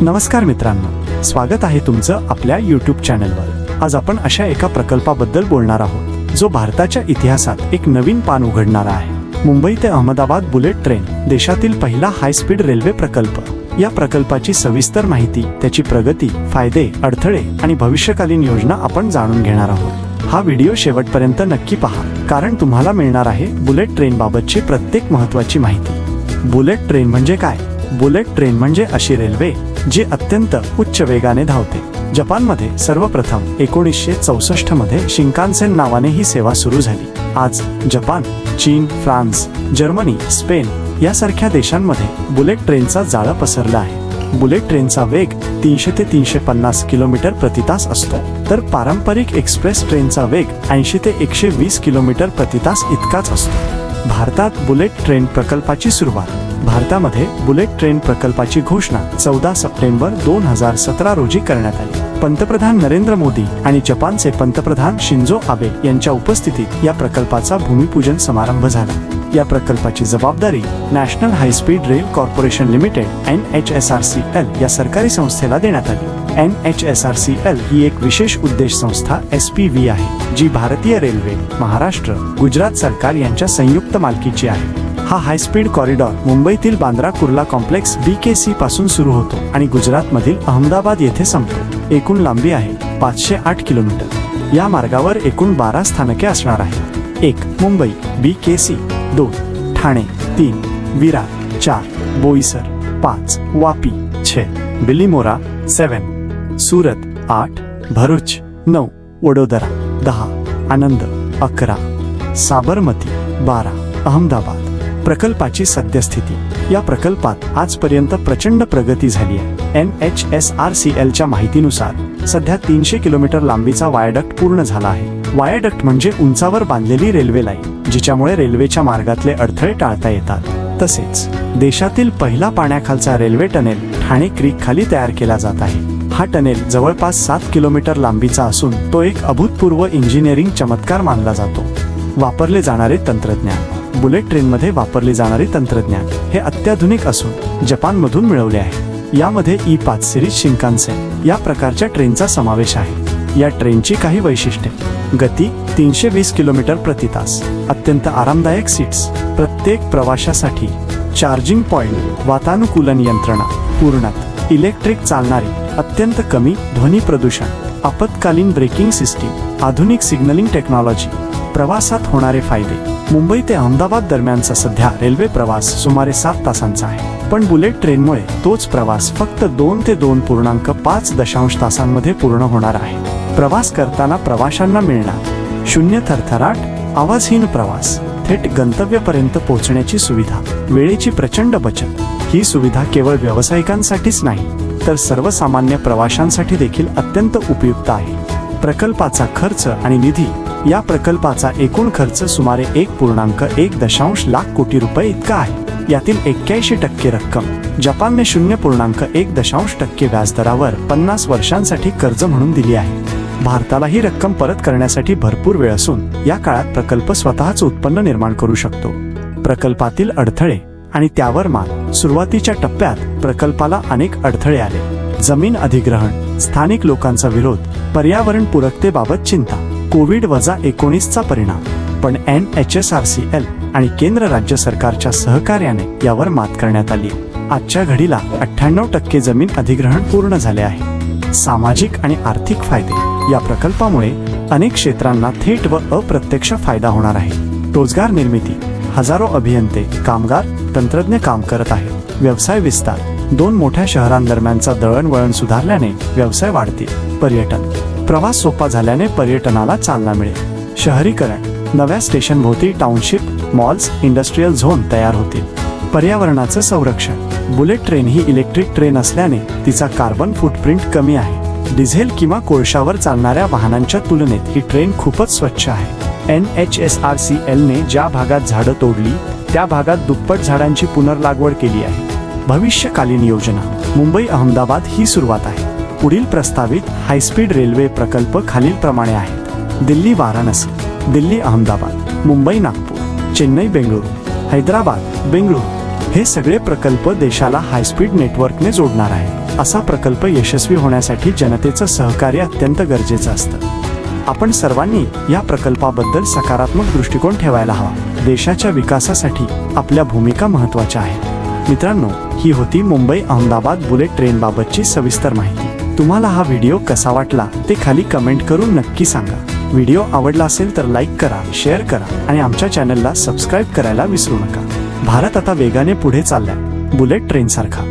नमस्कार मित्रांनो स्वागत आहे तुमचं आपल्या युट्यूब चॅनलवर आज आपण अशा एका प्रकल्पाबद्दल बोलणार आहोत जो भारताच्या इतिहासात एक नवीन पान उघडणारा आहे. मुंबई ते अहमदाबाद बुलेट ट्रेन देशातील पहिला हायस्पीड रेल्वे प्रकल्प. या प्रकल्पाची सविस्तर माहिती त्याची प्रगती फायदे अडथळे आणि भविष्यकालीन योजना आपण जाणून घेणार आहोत. हा व्हिडिओ शेवटपर्यंत नक्की पहा कारण तुम्हाला मिळणार आहे बुलेट ट्रेन बाबतची प्रत्येक महत्वाची माहिती. बुलेट ट्रेन म्हणजे काय? बुलेट ट्रेन म्हणजे अशी रेल्वे जे अत्यंत उच्च वेगाने धावते. जपानमध्ये सर्वप्रथम एकोणीसशे चौसष्टमध्ये शिंकानसेन नावाने ही सेवा सुरू झाली. आज जपान चीन फ्रान्स जर्मनी स्पेन यासारख्या देशांमध्ये बुलेट ट्रेनचा जाळं पसरला आहे. बुलेट ट्रेनचा वेग तीनशे ते तीनशे पन्नास किलोमीटर प्रतितास असतो. तर पारंपरिक एक्सप्रेस ट्रेनचा वेग ऐंशी ते एकशे वीस किलोमीटर प्रतितास इतकाच असतो. भारतात बुलेट ट्रेन प्रकल्पाची सुरुवात भारतामध्ये बुलेट ट्रेन प्रकल्पाची घोषणा चौदा सप्टेंबर दोन हजार सतरा रोजी करण्यात आली. पंतप्रधान नरेंद्र मोदी आणि जपानचे पंतप्रधान शिंजो आबे यांच्या उपस्थितीत या प्रकल्पाचा भूमिपूजन समारंभ झाला. या प्रकल्पाची जबाबदारी national high speed rail corporation limited N H S R C L या सरकारी संस्थेला देण्यात आली. N H S R C L ही एक विशेष उद्देश संस्था एस पी व्ही आहे जी भारतीय रेल्वे महाराष्ट्र गुजरात सरकार यांच्या संयुक्त मालकीची आहे. हा हायस्पीड कॉरिडॉर मुंबईतील Bandra Kurla complex B K C पासून सुरू होतो आणि गुजरातमधील अहमदाबाद येथे संपतो. एकूण लांबी आहे पाचशे आठ किलोमीटर. या मार्गावर एकूण बारा स्थानके असणार आहेत. एक मुंबई बी के सी दोन ठाणे तीन विरार चार बोईसर पाच वापी छे बिलीमोरा सेवन सुरत आठ भरूच नऊ वडोदरा दहा आनंद अकरा साबरमती बारा अहमदाबाद. प्रकल्पाची सद्यस्थिती. या प्रकल्पात आजपर्यंत प्रचंड प्रगती झाली आहे. N H S R C एलच्या माहितीनुसार सध्या तीनशे किलोमीटर लांबीचा वायडक्ट पूर्ण झाला आहे. वायडक्ट म्हणजे उंचावर बांधलेली रेल्वे लाईन जिच्यामुळे रेल्वेच्या मार्गातले अडथळे टाळता येतात. तसेच देशातील पहिला पाण्याखालचा रेल्वे टनेल ठाणे क्रीक खाली तयार केला जात आहे. हा टनेल जवळपास सात किलोमीटर लांबीचा असून तो एक अभूतपूर्व इंजिनिअरिंग चमत्कार मानला जातो. वापरले जाणारे तंत्रज्ञान. बुलेट ट्रेनमध्ये वापरले जाणारे तंत्रज्ञान हे अत्याधुनिक असून जपानमधून मिळवले आहे. यामध्ये ई पाच सिरीज शिंकानसेन या प्रकारच्या ट्रेनचा समावेश आहे. या ट्रेनची काही वैशिष्ट्ये. गती तीनशे वीस किलोमीटर प्रति तास. अत्यंत आरामदायक सीट्स. प्रत्येक प्रवाशासाठी चार्जिंग पॉइंट वातानुकूलन यंत्रणा पूर्णात इलेक्ट्रिक चालणारी अत्यंत कमी ध्वनी प्रदूषण आपत्कालीन ब्रेकिंग सिस्टीम आधुनिक सिग्नलिंग टेक्नॉलॉजी प्रवासात होणारे फायदे. मुंबई ते अहमदाबाद दरम्यानचा सध्या रेल्वे प्रवास सुमारे सात तासांचा आहे. पण बुलेट ट्रेनमुळे तोच प्रवास फक्त दोन ते दोन पूर्णांक पाच दशांश तासांमध्ये पूर्ण होणार आहे. प्रवास करताना प्रवाशांना मिळणार शून्य थरथराट आवाजहीन प्रवास थेट गंतव्यापर्यंत पोहोचण्याची सुविधा वेळेची प्रचंड बचत. ही सुविधा केवळ व्यावसायिकांसाठीच नाही तर सर्वसामान्य प्रवाशांसाठी देखील अत्यंत उपयुक्त आहे. प्रकल्पाचा खर्च आणि निधी या प्रकल्पाचा एकूण खर्च सुमारे एक पूर्णांक एक दशांश लाख कोटी रुपये इतका आहे. यातील एक्क्याऐंशी टक्के रक्कम जपानने शून्य पूर्णांक एक दशांश टक्के व्याजदरावर पन्नास वर्षांसाठी कर्ज म्हणून दिली आहे. भारताला ही रक्कम परत करण्यासाठी भरपूर वेळ असून या काळात प्रकल्प स्वतःच उत्पन्न निर्माण करू शकतो. प्रकल्पातील अडथळे आणि त्यावर मात सुरुवातीच्या टप्प्यात प्रकल्पाला अनेक अडथळे आले. जमीन अधिग्रहण स्थानिक लोकांचा विरोध पर्यावरण पूरकतेबाबत चिंता कोविड वजा एकोणीसचा परिणाम. पण N H S R C L आणि केंद्र राज्य सरकारच्या सहकार्याने यावर मात करण्यात आली. आजच्या घडीला अठ्ठ्याण्णव टक्के जमीन अधिग्रहण पूर्ण झाले आहे. सामाजिक आणि आर्थिक फायदे या प्रकल्पामुळे अनेक क्षेत्रांना थेट व अप्रत्यक्ष फायदा होणार आहे. रोजगार निर्मिती हजारो अभियंते कामगार तंत्रज्ञ काम करत आहेत. व्यवसाय विस्तार दोन मोठ्या शहरांदरम्यानचा दळणवळण सुधारल्याने व्यवसाय वाढतील. पर्यटन प्रवास सोपा झाल्याने पर्यटनाला चालना मिळेल. शहरीकरण. नव्या स्टेशन भोवती टाउनशिप मॉल्स इंडस्ट्रीयल झोन तयार होतील. पर्यावरणाचं संरक्षण. बुलेट ट्रेन ही इलेक्ट्रिक ट्रेन असल्याने तिचा कार्बन फुटप्रिंट कमी आहे. डिझेल किंवा कोळशावर चालणाऱ्या वाहनांच्या तुलनेत ही ट्रेन खूपच स्वच्छ आहे. N H S R C एलने ज्या भागात झाडं तोडली त्या भागात दुप्पट झाडांची पुनर्लागवड केली आहे. भविष्यकालीन योजना. मुंबई अहमदाबाद ही सुरुवात आहे. पुढील प्रस्तावित हायस्पीड रेल्वे प्रकल्प खालीलप्रमाणे आहेत. दिल्ली वाराणसी दिल्ली अहमदाबाद मुंबई नागपूर चेन्नई बेंगळुरू हैदराबाद बेंगळुरू हे सगळे प्रकल्प देशाला हायस्पीड नेटवर्कने जोडणार आहेत. असा प्रकल्प यशस्वी होण्यासाठी जनतेचं सहकार्य अत्यंत गरजेचं असतं. आपण सर्वांनी या प्रकल्पाबद्दल सकारात्मक दृष्टिकोन ठेवायला हवा. देशाच्या विकासासाठी आपल्या भूमिका महत्त्वाच्या आहेत. मित्रांनो ही होती मुंबई अहमदाबाद बुलेट ट्रेनबाबतची सविस्तर माहिती. तुम्हाला हा व्हिडिओ कसा वाटला ते खाली कमेंट करून नक्की सांगा. व्हिडिओ आवडला असेल तर लाईक करा शेअर करा आणि आमच्या चॅनलला सबस्क्राईब करायला विसरू नका. भारत आता वेगाने पुढे चाललाय. बुलेट ट्रेनसारखा